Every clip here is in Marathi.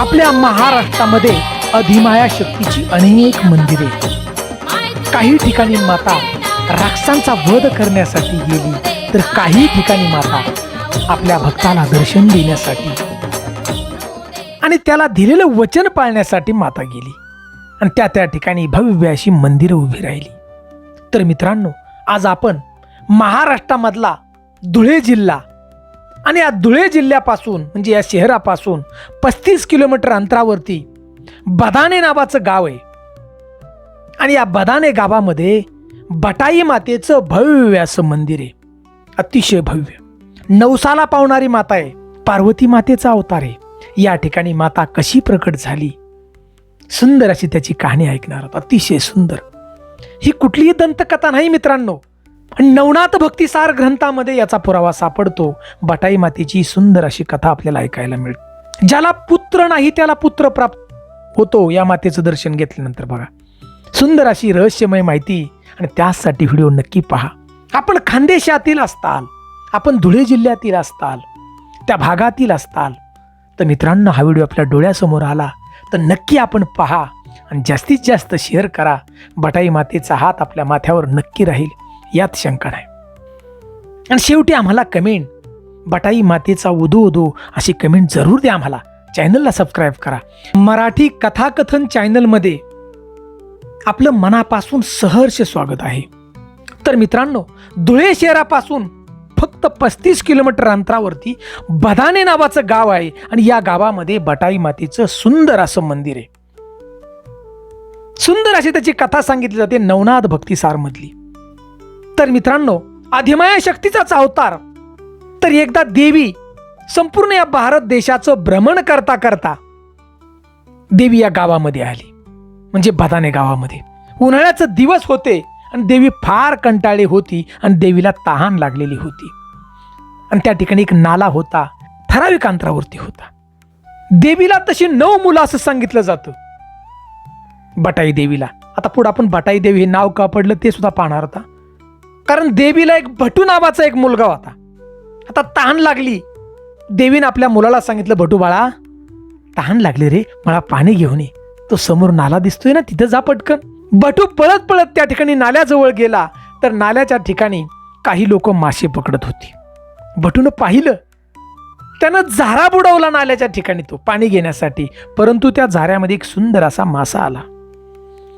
आपल्या महाराष्ट्रामध्ये अधिमाया शक्तीची अनेक मंदिरे काही ठिकाणी माता राक्षसांचा वध करण्यासाठी गेली तर काही ठिकाणी माता आपल्या भक्ताला दर्शन देण्यासाठी. आणि त्याला दिलेलं वचन पाळण्यासाठी माता गेली. आणि त्या त्या ठिकाणी भव्य अशी मंदिरं उभी राहिली. तर मित्रांनो आज आपण महाराष्ट्रामधला धुळे जिल्हा आणि या धुळे जिल्ह्यापासून म्हणजे या शहरापासून पस्तीस किलोमीटर अंतरावरती बदाने नावाचं गाव आहे. आणि या बदाने गावामध्ये बटाई मातेचं भव्य असं मंदिर आहे. अतिशय भव्य. नवसाला पावणारी माता आहे. पार्वती मातेचा अवतार आहे. या ठिकाणी माता कशी प्रकट झाली? सुंदर अशी त्याची कहाणी ऐकणार अतिशय सुंदर. ही कुठलीही दंतकथा नाही मित्रांनो. नवनाथ भक्तिसार ग्रंथामध्ये याचा पुरावा सापडतो. बटाई मातेची सुंदर अशी कथा आपल्याला ऐकायला मिळते. ज्याला पुत्र नाही त्याला पुत्र प्राप्त होतो या मातेचं दर्शन घेतल्यानंतर बघा. सुंदर अशी रहस्यमय माहिती आणि त्यासाठी व्हिडिओ नक्की पहा. आपण खानदेशातील असताल आपण धुळे जिल्ह्यातील असताल त्या भागातील असताल तर मित्रांनो हा व्हिडिओ आपल्या डोळ्यासमोर आला तर नक्की आपण पहा आणि जास्तीत जास्त शेअर करा. बटाई मातेचा हात आपल्या माथ्यावर नक्की राहील. यात शंका नाही. आणि शेवटी आम्हाला कमेंट बटाई मातेचा उदो उदो अशी कमेंट जरूर द्या आम्हाला. चॅनलला सबस्क्राईब करा. मराठी कथाकथन चॅनलमध्ये आपलं मनापासून सहर्ष स्वागत आहे. तर मित्रांनो धुळे शहरापासून फक्त पस्तीस किलोमीटर अंतरावरती बदाने नावाचं गाव आहे आणि या गावामध्ये बटाई मातेचं सुंदर असं मंदिर आहे. सुंदर अशी त्याची कथा सांगितली जाते नवनाथ भक्तिसारमधली. तर मित्रांनो अधिमाया शक्तीचाच अवतार. तर एकदा देवी संपूर्ण या भारत देशाचं भ्रमण करता करता देवी या गावामध्ये आली. म्हणजे बदाने गावामध्ये. उन्हाळ्याचे दिवस होते आणि देवी फार कंटाळी होती आणि देवीला तहान लागलेली होती. आणि त्या ठिकाणी एक नाला होता ठराविक अंतरावरती होता. देवीला तशी नऊ मुलं असं सांगितलं जातं. बटाई देवीला आता पुढं आपण बटाई देवी हे नाव का पडलं ते सुद्धा पाहणार होता कारण देवीला एक भटू नावाचा एक मुलगा होता. आता तहान लागली. देवीनं आपल्या मुलाला सांगितलं भटू बाळा तहान लागली रे मला पाणी घेऊन ये. तो समोर नाला दिसतोय ना तिथं जा पटकन. भटू पळत पळत त्या ठिकाणी नाल्याजवळ गेला. तर नाल्याच्या ठिकाणी काही लोक मासे पकडत होती. भटूनं पाहिलं. त्यानं झारा बुडवला नाल्याच्या ठिकाणी तो पाणी घेण्यासाठी. परंतु त्या झाऱ्यामध्ये एक सुंदर असा मासा आला.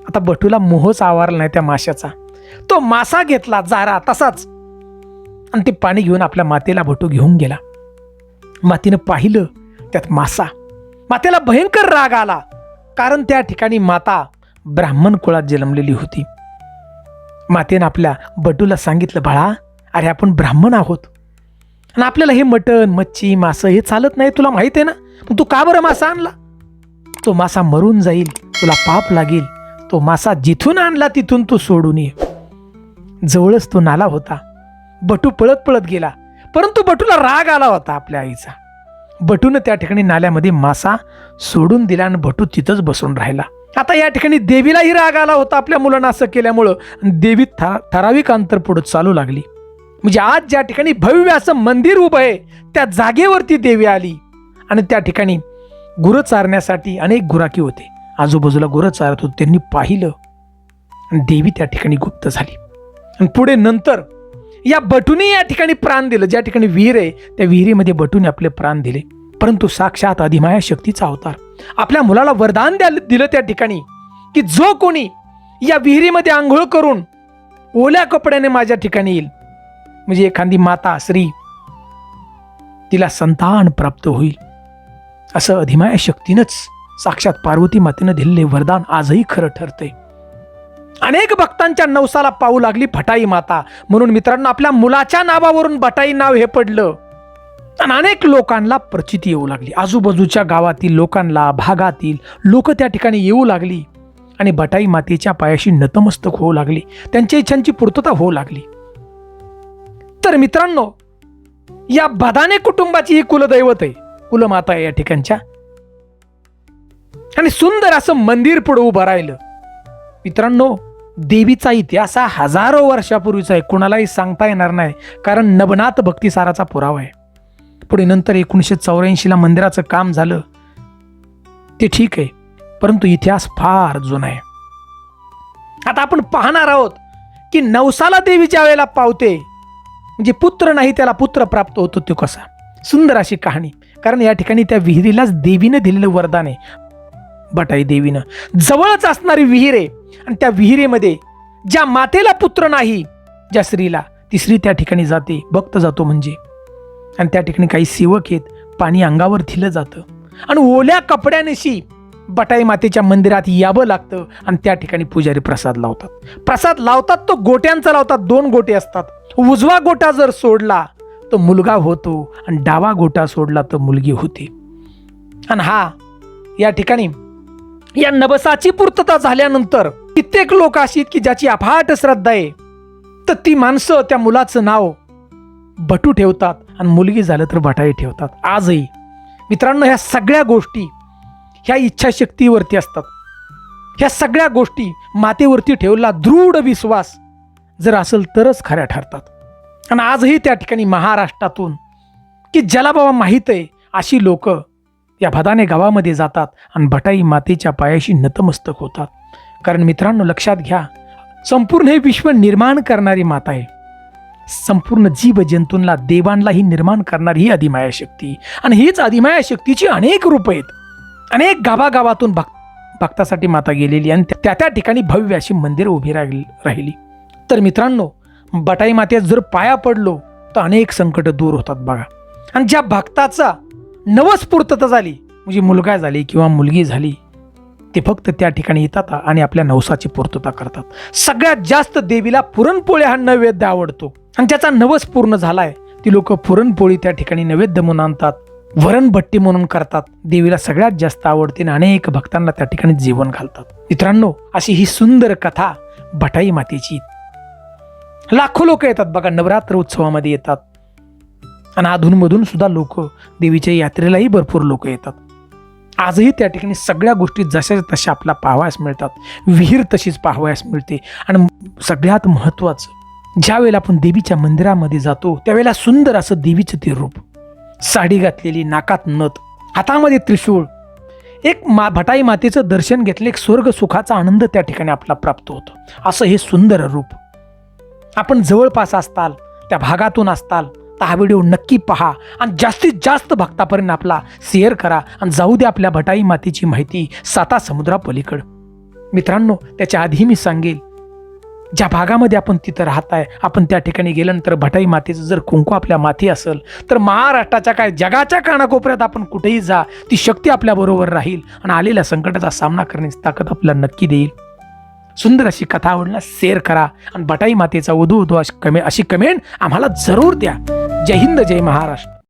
आता भटूला मोहच आवारला नाही त्या माशाचा. तो मासा घेतला जारा तसाच. आणि ते पाणी घेऊन आपल्या मातेला भटू घेऊन गेला. मातीनं पाहिलं त्यात मासा. मातेला भयंकर राग आला. कारण त्या ठिकाणी माता ब्राह्मण कुळात जन्मलेली होती. मातेनं आपल्या बटूला सांगितलं बाळा अरे आपण ब्राह्मण आहोत. आणि आपल्याला हे मटण मच्छी मासं हे चालत नाही तुला माहीत आहे ना? मग तू का बरं मासा आणला? तो मासा मरून जाईल तुला पाप लागेल. तो मासा जिथून आणला तिथून तू सोडून ये. जवळच तो नाला होता. बटू पळत पळत गेला. परंतु बटूला राग आला होता आपल्या आईचा. बटून त्या ठिकाणी नाल्यामध्ये मासा सोडून दिला आणि बटू तिथंच बसून राहिला. आता या ठिकाणी देवीलाही राग आला होता आपल्या मुलांना असं केल्यामुळं. देवी ठरा ठराविक अंतर पुढं चालू लागली. म्हणजे आज ज्या ठिकाणी भव्य असं मंदिर उभं आहे त्या जागेवरती देवी आली. आणि त्या ठिकाणी गुरं चारण्यासाठी अनेक गुराकी होते. आजूबाजूला गुरं चारत होते त्यांनी पाहिलं. आणि देवी त्या ठिकाणी गुप्त झाली. आणि पुढे नंतर या बटूने या ठिकाणी प्राण दिलं. ज्या ठिकाणी विहीर आहे त्या विहिरीमध्ये बटूने आपले प्राण दिले. परंतु साक्षात अधिमाया शक्तीचा अवतार. आपल्या मुलाला वरदान द्या दिलं त्या ठिकाणी की जो कोणी या विहिरीमध्ये आंघोळ करून ओल्या कपड्याने माझ्या ठिकाणी येईल. म्हणजे एखादी माता स्त्री तिला संतान प्राप्त होईल. असं अधिमाया शक्तीनंच साक्षात पार्वती मातेनं दिलेले वरदान आजही खरं ठरतंय. अनेक भक्तांच्या नवसाला पाहू लागली फटाई माता. म्हणून मित्रांनो आपल्या मुलाच्या नावावरून बटाई नाव हे पडलं. आणि अनेक लोकांना प्रचिती येऊ लागली. आजूबाजूच्या गावातील लोकांना भागातील लोक त्या ठिकाणी येऊ लागली. आणि बटाई मातेच्या पायाशी नतमस्तक होऊ लागली. त्यांच्या इच्छांची पूर्तता होऊ लागली. तर मित्रांनो या भदाने कुटुंबाची ही कुलदैवत आहे. कुलमाता आहे या ठिकाणच्या. आणि सुंदर असं मंदिर पुढे उभं राहिलं. मित्रांनो देवीचा इतिहास हा हजारो वर्षापूर्वीचा आहे. कुणालाही सांगता येणार नाही कारण नवनाथ भक्तिसाराचा पुरावा आहे. पुढे नंतर एकोणीसशे चौऱ्याऐंशीला मंदिराचं काम झालं. ते ठीक आहे परंतु इतिहास फार जुना आहे. आता आपण पाहणार आहोत की नवसाला देवीच्या वेळेला पावते म्हणजे पुत्र नाही त्याला पुत्र प्राप्त होतो तो कसा? सुंदर अशी कहाणी कारण या ठिकाणी त्या विहिरीलाच देवीनं दिलेलं वरदान आहे. बटाई देवीनं. जवळच असणारी विहीर आहे. आणि त्या विहिरीमध्ये ज्या मातेला पुत्र नाही ज्या स्त्रीला ती स्त्री त्या ठिकाणी जाते भक्त जातो म्हणजे. आणि त्या ठिकाणी काही सेवक आहेत पाणी अंगावर दिलं जातं. आणि ओल्या कपड्यानशी बटाई मातेच्या मंदिरात यावं लागतं आणि त्या ठिकाणी पुजारी प्रसाद लावतात. प्रसाद लावतात तो गोट्यांचा लावतात दोन गोटे असतात. उजवा गोटा जर सोडला तो मुलगा होतो. आणि डावा गोटा सोडला तर मुलगी होते. आणि हा या ठिकाणी या नवसाची पूर्तता झाल्यानंतर कित्येक लोक अशी आहेत की ज्याची अफाट श्रद्धा आहे. तर ती माणसं त्या मुलाचं नाव बटू ठेवतात आणि मुलगी झालं तर बटाई ठेवतात. आजही मित्रांनो ह्या सगळ्या गोष्टी ह्या इच्छाशक्तीवरती असतात. ह्या सगळ्या गोष्टी मातेवरती ठेवला दृढ विश्वास जर असेल तरच खऱ्या ठरतात. आणि आजही त्या ठिकाणी महाराष्ट्रातून की ज्याला बाबा माहीत आहे अशी लोकं या भदाने गावामध्ये जातात आणि भटाई मातेच्या पायाशी नतमस्तक होतात. कारण मित्रांनो लक्षात घ्या संपूर्ण हे विश्व निर्माण करणारी माता आहे. संपूर्ण जीव जंतूंना देवांनाही निर्माण करणारी ही अधिमाया शक्ती आणि हीच अधिमाया शक्तीची अनेक रूप आहेत. अनेक गावागावातून भक्त भक्तासाठी माता गेलेली आणि त्या त्या ठिकाणी भव्य अशी मंदिर उभी राहिली राहिली. तर मित्रांनो बटाई मातेत जर पाया पडलो तर अनेक संकट दूर होतात बघा. आणि ज्या भक्ताचा नवस पूर्तता झाली. म्हणजे मुलगा झाली किंवा मुलगी झाली ते फक्त त्या ठिकाणी येतात आणि आपल्या नवसाची पूर्तता करतात. सगळ्यात जास्त देवीला पुरणपोळी हा नैवेद्य आवडतो. आणि त्याचा नवस पूर्ण झालाय. ती लोक पुरणपोळी त्या ठिकाणी नैवेद्य म्हणून आणतात वरणभट्टी म्हणून करतात. देवीला सगळ्यात जास्त आवडते आणि अनेक भक्तांना त्या ठिकाणी जेवण घालतात. मित्रांनो अशी ही सुंदर कथा भटाई मातेची. लाखो लोक येतात बघा नवरात्र उत्सवामध्ये येतात. आणि अधूनमधून सुद्धा लोक देवीच्या यात्रेलाही भरपूर लोक येतात. आजही त्या ठिकाणी सगळ्या गोष्टी जशा तशा आपला पाहावयास मिळतात. विहीर तशीच पाहावयास मिळते. आणि सगळ्यात महत्त्वाचं ज्या वेळेला आपण देवीच्या मंदिरामध्ये जातो त्यावेळेला सुंदर असं देवीचं ते रूप. साडी घातलेली नाकात नथ हातामध्ये त्रिशूळ. एक मा भटाई मातेचं दर्शन घेतलं एक स्वर्ग सुखाचा आनंद त्या ठिकाणी आपला प्राप्त होतो. असं हे सुंदर रूप. आपण जवळपास असताल त्या भागातून असताल तर हा व्हिडिओ नक्की पहा आणि जास्तीत जास्त भक्तापर्यंत आपला शेअर करा आणि जाऊ द्या आपल्या भटाई मातीची माहिती साता समुद्रापलीकडं. मित्रांनो त्याच्या आधी मी सांगेल ज्या भागामध्ये आपण तिथं राहत आहे आपण त्या ठिकाणी गेल्यानंतर भटाई मातेचं जर कुंकू आपल्या माथी असेल तर महाराष्ट्राच्या काय जगाच्या कानाकोपऱ्यात आपण कुठेही जा ती शक्ती आपल्याबरोबर राहील आणि आलेल्या संकटाचा सामना करण्याची ताकद आपल्याला नक्की देईल. सुंदर अशी कथा आवडला शेअर करा आणि बटाई मातेचा उदू उदू अशी कमे अशी कमेंट आम्हाला जरूर द्या. जय हिंद जय महाराष्ट्र.